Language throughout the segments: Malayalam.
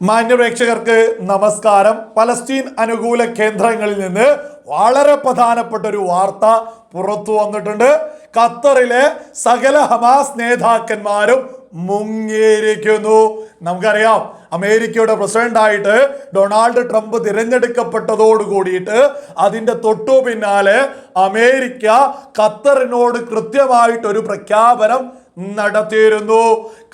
മാന്യപ്രേക്ഷകർക്ക് നമസ്കാരം. പലസ്തീൻ അനുകൂല കേന്ദ്രങ്ങളിൽ നിന്ന് വളരെ പ്രധാനപ്പെട്ട ഒരു വാർത്ത പുറത്തു വന്നിട്ടുണ്ട്. ഖത്തറിലെ സകല ഹമാസ് നേതാക്കന്മാരും മുങ്ങിയിരിക്കുന്നു നമുക്കറിയാം അമേരിക്കയുടെ പ്രസിഡന്റായിട്ട് ഡൊണാൾഡ് ട്രംപ് തിരഞ്ഞെടുക്കപ്പെട്ടതോട് കൂടിയിട്ട് അതിന്റെ തൊട്ടു പിന്നാലെ അമേരിക്ക ഖത്തറിനോട് കൃത്യമായിട്ടൊരു പ്രഖ്യാപനം നടത്തിയിരുന്നു.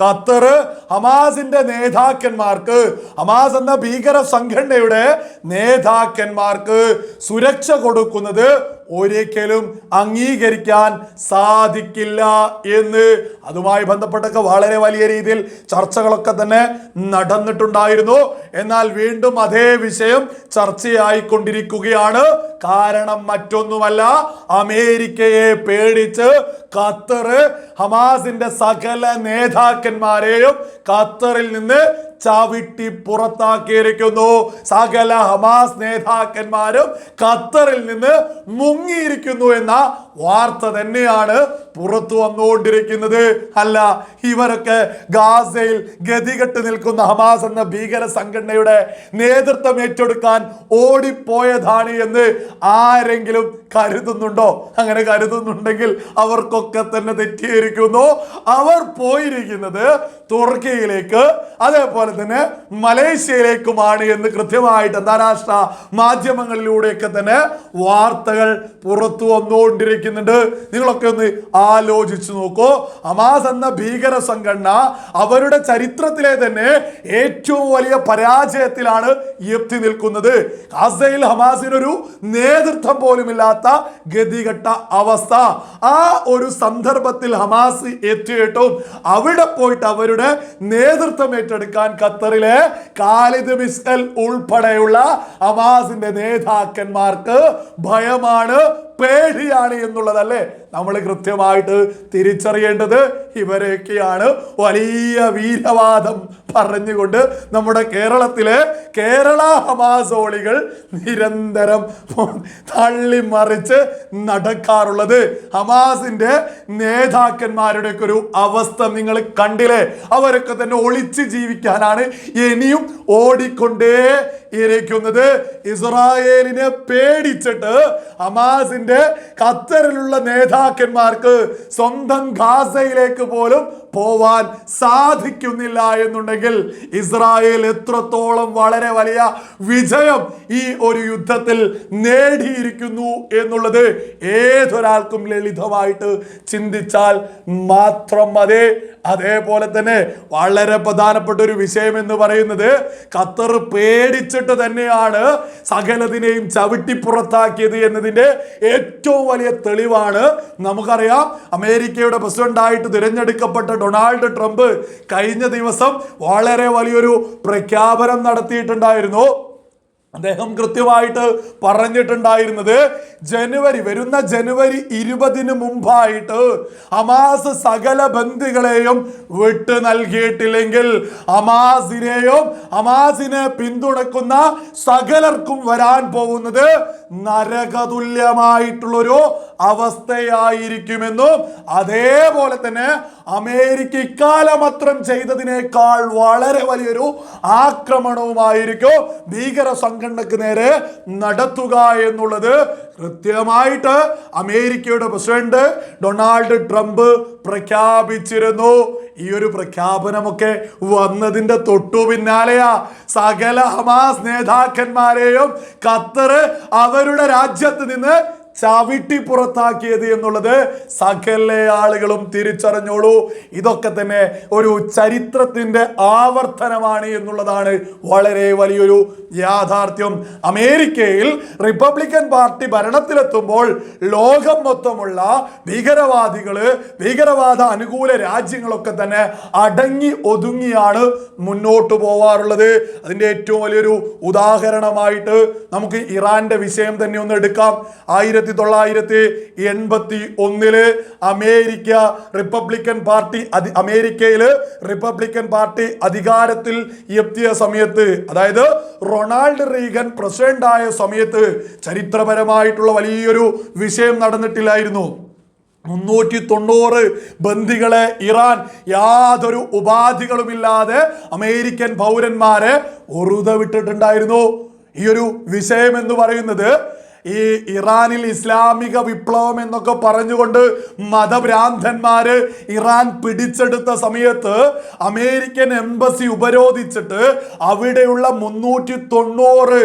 ഖത്തർ ഹമാസിന്റെ നേതാക്കന്മാർക്ക് ഹമാസ് എന്ന ഭീകര സംഘടനയുടെ നേതാക്കന്മാർക്ക് സുരക്ഷ കൊടുക്കുന്നത് ഒരിക്കലും അംഗീകരിക്കാൻ സാധിക്കില്ല എന്ന്. അതുമായി ബന്ധപ്പെട്ടൊക്കെ വളരെ വലിയ രീതിയിൽ ചർച്ചകളൊക്കെ തന്നെ നടന്നിട്ടുണ്ടായിരുന്നു. എന്നാൽ വീണ്ടും അതേ വിഷയം ചർച്ചയായിക്കൊണ്ടിരിക്കുകയാണ്. കാരണം മറ്റൊന്നുമല്ല അമേരിക്കയെ പേടിച്ച് ഖത്തർ ഹമാസിന്റെ സകല നേതാക്കന്മാരെയും ഖത്തറിൽ നിന്ന് ചവിട്ടി പുറത്താക്കിയിരിക്കുന്നു. സകല ഹമാസ് നേതാക്കന്മാരും ഖത്തറിൽ നിന്ന് മുങ്ങിയിരിക്കുന്നു എന്ന വാർത്ത തന്നെയാണ് പുറത്തു വന്നുകൊണ്ടിരിക്കുന്നത്. അല്ല ഇവരൊക്കെ ഗാസയിൽ ഗതികെട്ട് നിൽക്കുന്ന ഹമാസ് എന്ന ഭീകര സംഘടനയുടെ നേതൃത്വം ഏറ്റെടുക്കാൻ ഓടിപ്പോയതാണ് എന്ന് ആരെങ്കിലും കരുതുന്നുണ്ടോ? അങ്ങനെ കരുതുന്നുണ്ടെങ്കിൽ അവർക്കൊക്കെ തന്നെ തെറ്റിയിരിക്കുന്നു. അവർ പോയിരിക്കുന്നത് തുർക്കിയിലേക്ക് അതേപോലെ തന്നെ മലേഷ്യയിലേക്കുമാണ് എന്ന് കൃത്യമായിട്ട് അന്താരാഷ്ട്ര മാധ്യമങ്ങളിലൂടെയൊക്കെ തന്നെ വാർത്തകൾ പുറത്തു വന്നുകൊണ്ടിരിക്കുന്നുണ്ട് നിങ്ങളൊക്കെ ഒന്ന് ആലോചിച്ചു നോക്കൂ. അമാസ് എന്ന ഭീകര സംഘടന അവരുടെ ചരിത്രത്തിലെ തന്നെ ഏറ്റവും വലിയ പരാജയത്തിലാണ് എത്തി നിൽക്കുന്നത്. ഗാസയിൽ ഹമാസിനൊരു നേതൃത്വം പോലുമില്ലാത്ത ഗതികെട്ട അവസ്ഥ. ആ ഒരു സന്ദർഭത്തിൽ ഹമാസ് എത്തിയിട്ടും അവിടെ പോയിട്ട് അവരുടെ നേതൃത്വം ഏറ്റെടുക്കാൻ ഖത്തറിലെ കാലിദ് മിസ്കൽ ഉൾപ്പെടെയുള്ള ഹമാസിന്റെ നേതാക്കന്മാർക്ക് ഭയമാണ് പേടിയാണ് എന്നുള്ളതല്ലേ? നമ്മൾ കൃത്യമായിട്ട് തിരിച്ചറിയേണ്ടത് ഇവരെയൊക്കെയാണ്. വലിയ വീരവാദം പറഞ്ഞുകൊണ്ട് നമ്മുടെ കേരളത്തിലെ കേരള ഹമാസോളികൾ നിരന്തരം തള്ളിമറിച്ച് നടക്കാറുള്ളത്. ഹമാസിന്റെ നേതാക്കന്മാരുടെ ഒക്കെ ഒരു അവസ്ഥ നിങ്ങൾ കണ്ടില്ലേ? അവരൊക്കെ തന്നെ ഒളിച്ച് ജീവിക്കാനാണ് ഇനിയും ഓടിക്കൊണ്ടേ ഇരിക്കുന്നത്. ഇസ്രായേലിനെ പേടിച്ചിട്ട് ഹമാസിന്റെ ഖത്തറിലുള്ള നേതാക്കന്മാർക്ക് സ്വന്തം ഗാസയിലേക്ക് പോലും പോവാൻ സാധിക്കുന്നില്ല എന്നുണ്ടെങ്കിൽ ഇസ്രായേൽ എത്രത്തോളം വളരെ വലിയ വിജയം ഈ ഒരു യുദ്ധത്തിൽ നേടിയിരിക്കുന്നു എന്നുള്ളത് ഏതൊരാൾക്കും ലളിതമായിട്ട് ചിന്തിച്ചാൽ മാത്രം മതി. അതേപോലെ തന്നെ വളരെ പ്രധാനപ്പെട്ട ഒരു വിഷയം എന്ന് പറയുന്നത് ഖത്തർ പേടിച്ചിട്ട് തന്നെയാണ് സകലതിനെയും ചവിട്ടി പുറത്താക്കിയത് എന്നതിന്റെ ഏറ്റവും വലിയ തെളിവാണ്. നമുക്കറിയാം അമേരിക്കയുടെ പ്രസിഡന്റായിട്ട് തിരഞ്ഞെടുക്കപ്പെട്ട ഡൊണാൾഡ് ട്രംപ് കഴിഞ്ഞ ദിവസം വളരെ വലിയൊരു പ്രഖ്യാപനം നടത്തിയിട്ടുണ്ടായിരുന്നു. അദ്ദേഹം കൃത്യമായിട്ട് പറഞ്ഞിട്ടുണ്ടായിരുന്നത് ജനുവരി വരുന്ന ജനുവരി ഇരുപതിന് മുമ്പായിട്ട് അമാസ് സകല ബന്ദികളെയും വിട്ടു നൽകിയിട്ടില്ലെങ്കിൽ ഹമാസിനെയും അമാസിനെ പിന്തുണക്കുന്ന സകലർക്കും വരാൻ പോകുന്നത് നരകതുല്യമായിട്ടുള്ളൊരു അവസ്ഥയായിരിക്കുമെന്നും അതേപോലെ തന്നെ അമേരിക്ക ഇക്കാലമത്രം ചെയ്തതിനേക്കാൾ വളരെ വലിയൊരു ആക്രമണവുമായിരിക്കും ഭീകര സംഘടനക്ക് നേരെ നടത്തുക എന്നുള്ളത് കൃത്യമായിട്ട് അമേരിക്കയുടെ പ്രസിഡന്റ് ഡൊണാൾഡ് ട്രംപ് പ്രഖ്യാപിച്ചിരുന്നു. ഈ ഒരു പ്രഖ്യാപനമൊക്കെ വന്നതിന്റെ തൊട്ടു പിന്നാലെയാ സകല ഹമാസ് നേതാക്കന്മാരെയും ഖത്തർ അവരുടെ രാജ്യത്ത് നിന്ന് ചവിട്ടി പുറത്താക്കിയത് എന്നുള്ളത് സകല ആളുകളും തിരിച്ചറിഞ്ഞോളൂ. ഇതൊക്കെ തന്നെ ഒരു ചരിത്രത്തിന്റെ ആവർത്തനമാണ് എന്നുള്ളതാണ് വളരെ വലിയൊരു യാഥാർത്ഥ്യം. അമേരിക്കയിൽ റിപ്പബ്ലിക്കൻ പാർട്ടി ഭരണത്തിലെത്തുമ്പോൾ ലോകം മൊത്തമുള്ള ഭീകരവാദികൾ ഭീകരവാദ അനുകൂല രാജ്യങ്ങളൊക്കെ തന്നെ അടങ്ങി ഒതുങ്ങിയാണ് മുന്നോട്ട് പോവാറുള്ളത്. അതിന്റെ ഏറ്റവും വലിയൊരു ഉദാഹരണമായിട്ട് നമുക്ക് ഇറാന്റെ വിഷയം തന്നെ ഒന്ന് എടുക്കാം. ആയിരത്തി തൊള്ളായിരത്തി എൺപത്തി ഒന്നിൽ അമേരിക്ക റിപ്പബ്ലിക്കൻ പാർട്ടി അതി അമേരിക്കയിൽ റിപ്പബ്ലിക്കൻ പാർട്ടി അധികാരത്തിൽ എത്തിയ സമയത്ത് അതായത് റൊണാൾഡ് റീഗൻ പ്രസിഡന്റ് ആയ സമയത്ത് ചരിത്രപരമായിട്ടുള്ള വലിയൊരു വിഷയം നടന്നിട്ടില്ലായിരുന്നു. മുന്നൂറ്റി തൊണ്ണൂറ് ബന്ദികളെ ഇറാൻ യാതൊരു ഉപാധികളുമില്ലാതെ അമേരിക്കൻ പൗരന്മാരെ ഉറുത വിട്ടിട്ടുണ്ടായിരുന്നു ഈ ഒരു വിഷയം എന്ന് പറയുന്നത് ഈ ഇറാനിൽ ഇസ്ലാമിക വിപ്ലവം എന്നൊക്കെ പറഞ്ഞുകൊണ്ട് മതഭ്രാന്തന്മാര് ഇറാൻ പിടിച്ചെടുത്ത സമയത്ത് അമേരിക്കൻ എംബസി ഉപരോധിച്ചിട്ട് അവിടെയുള്ള മുന്നൂറ്റി തൊണ്ണൂറ്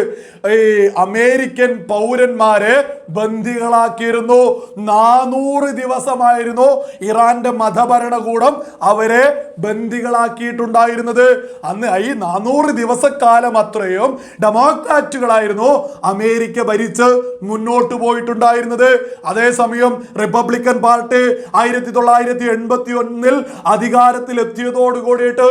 ഈ അമേരിക്കൻ പൗരന്മാരെ ബന്ദികളാക്കിയിരുന്നു. നാനൂറ് ദിവസമായിരുന്നു ഇറാന്റെ മതഭരണകൂടം അവരെ ബന്ദികളാക്കിയിട്ടുണ്ടായിരുന്നത്. അന്ന് ഈ നാനൂറ് ദിവസക്കാലം അത്രയും ഡെമോക്രാറ്റുകളായിരുന്നു അമേരിക്ക ഭരിച്ച് മുന്നോട്ട് പോയിട്ടുണ്ടായിരുന്നത്. അതേസമയം റിപ്പബ്ലിക്കൻ പാർട്ടി ആയിരത്തി തൊള്ളായിരത്തി എൺപത്തി ഒന്നിൽ അധികാരത്തിൽ എത്തിയതോട് കൂടിയിട്ട്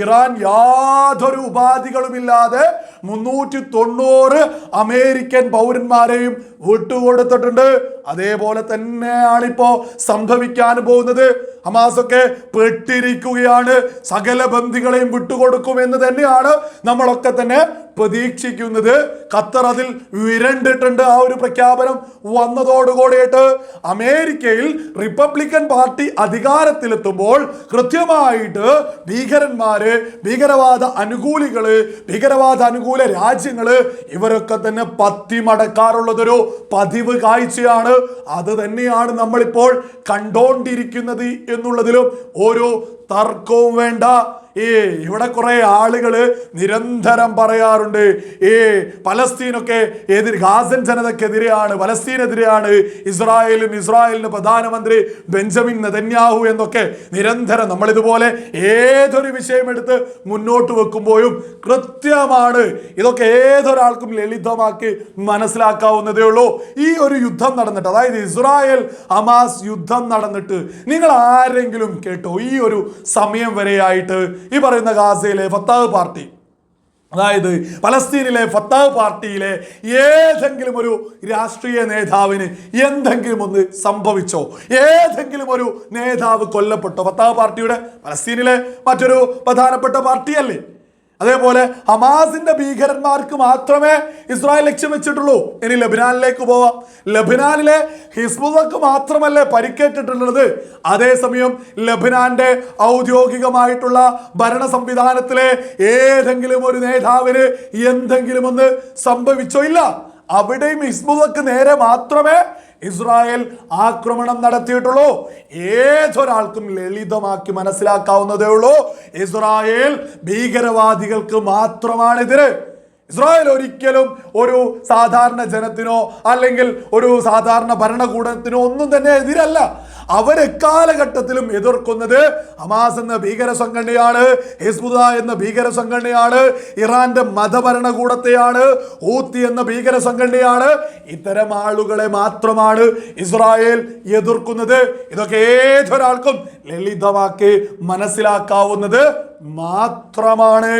ഇറാൻ യാതൊരു ഉപാധികളുമില്ലാതെ മുന്നൂറ്റി തൊണ്ണൂറ് അമേരിക്കൻ പൗരന്മാരെയും വിട്ടുകൊടുത്തിട്ടുണ്ട്. അതേപോലെ തന്നെയാണ് ഇപ്പോ സംഭവിക്കാൻ പോകുന്നത്. ഹമാസൊക്കെ പെട്ടിരിക്കുകയാണ്. സകല ബന്ധികളെയും വിട്ടുകൊടുക്കുമെന്ന് തന്നെയാണ് നമ്മളൊക്കെ തന്നെ പ്രതീക്ഷിക്കുന്നത്. ഖത്തർ അതിൽ വിരണ്ടിട്ടുണ്ട്. ആ ഒരു പ്രഖ്യാപനം വന്നതോടുകൂടിയിട്ട് അമേരിക്കയിൽ റിപ്പബ്ലിക്കൻ പാർട്ടി അധികാരത്തിലെത്തുമ്പോൾ കൃത്യമായിട്ട് ഭീകരന്മാര് ഭീകരവാദ അനുകൂലികൾ ഭീകരവാദ അനുകൂല രാജ്യങ്ങൾ ഇവരൊക്കെ തന്നെ പത്തിമടക്കാറുള്ളതൊരു പതിവ് കാഴ്ചയാണ്. അത് തന്നെയാണ് നമ്മളിപ്പോൾ കണ്ടോണ്ടിരിക്കുന്നത് എന്നുള്ളതിലും ഒരു തർക്കവും വേണ്ട. ഏ ഇവിടെ കുറെ ആളുകൾ നിരന്തരം പറയാറുണ്ട്. ഏ പലസ്തീനൊക്കെ എതിർ ഗാസൻ ജനതക്കെതിരെയാണ് പലസ്തീനെതിരെയാണ് ഇസ്രായേലും ഇസ്രായേലിന് പ്രധാനമന്ത്രി ബെഞ്ചമിൻ നെതന്യാഹു എന്നൊക്കെ നിരന്തരം നമ്മളിതുപോലെ ഏതൊരു വിഷയം എടുത്ത് മുന്നോട്ട് വെക്കുമ്പോഴും കൃത്യമാണ്. ഇതൊക്കെ ഏതൊരാൾക്കും ലളിതമാക്കി മനസ്സിലാക്കാവുന്നതേ ഉള്ളൂ. ഈ ഒരു യുദ്ധം നടന്നിട്ട് അതായത് ഇസ്രായേൽ ഹമാസ് യുദ്ധം നടന്നിട്ട് നിങ്ങൾ ആരെങ്കിലും കേട്ടോ? ഈ ഒരു സമയം വരെയായിട്ട് ഈ പറയുന്ന ഗാസയിലെ ഫത്താവ് പാർട്ടി. അതായത് പലസ്തീനിലെ ഫത്താവ് പാർട്ടിയിലെ ഏതെങ്കിലും ഒരു രാഷ്ട്രീയ നേതാവിന് എന്തെങ്കിലും ഒന്ന് സംഭവിച്ചോ? ഏതെങ്കിലും ഒരു നേതാവ് കൊല്ലപ്പെട്ടോ? ഫത്താവ് പാർട്ടിയുടെ പലസ്തീനിലെ മറ്റൊരു പ്രധാനപ്പെട്ട പാർട്ടിയല്ലേ? അതേപോലെ ഹമാസിന്റെ ഭീകരന്മാർക്ക് മാത്രമേ ഇസ്രായേൽ ലക്ഷ്യം വെച്ചിട്ടുള്ളൂ. ഇനി ലബിനാനിലേക്ക് പോവാം. ലബിനാനിലെ ഹിസ്ബുള്ളക്ക് മാത്രമല്ലേ പരിക്കേറ്റിട്ടുള്ളത്. അതേസമയം ലബിനാന്റെ ഔദ്യോഗികമായിട്ടുള്ള ഭരണ സംവിധാനത്തിലെ ഏതെങ്കിലും ഒരു നേതാവിന് എന്തെങ്കിലും ഒന്ന് സംഭവിച്ചോ ഇല്ല. അവിടെയും ഹിസ്ബുദക്ക് നേരെ മാത്രമേ ഇസ്രായേൽ ആക്രമണം നടത്തിയിട്ടുള്ളൂ. ഏതൊരാൾക്കും ലളിതമാക്കി മനസ്സിലാക്കാവുന്നതേ ഉള്ളൂ. ഇസ്രായേൽ ഭീകരവാദികൾക്ക് മാത്രമാണെതിര് ഇസ്രായേൽ ഒരിക്കലും ഒരു സാധാരണ ജനത്തിനോ അല്ലെങ്കിൽ ഒരു സാധാരണ ഭരണകൂടത്തിനോ ഒന്നും തന്നെ എതിരല്ല. അവരെ കാലഘട്ടത്തിലും എതിർക്കുന്നത് ഹമാസ് എന്ന ഭീകര സംഘടനയാണ് ഹിസ്ബുദ എന്ന ഭീകര സംഘടനയാണ് ഇറാന്റെ മതഭരണകൂടത്തെയാണ് ഊത്തി എന്ന ഭീകര സംഘടനയാണ്. ഇത്തരം ആളുകളെ മാത്രമാണ് ഇസ്രായേൽ എതിർക്കുന്നത്. ഇതൊക്കെ ഏതൊരാൾക്കും ലളിതമാക്കി മനസ്സിലാക്കാവുന്നത് മാത്രമാണ്.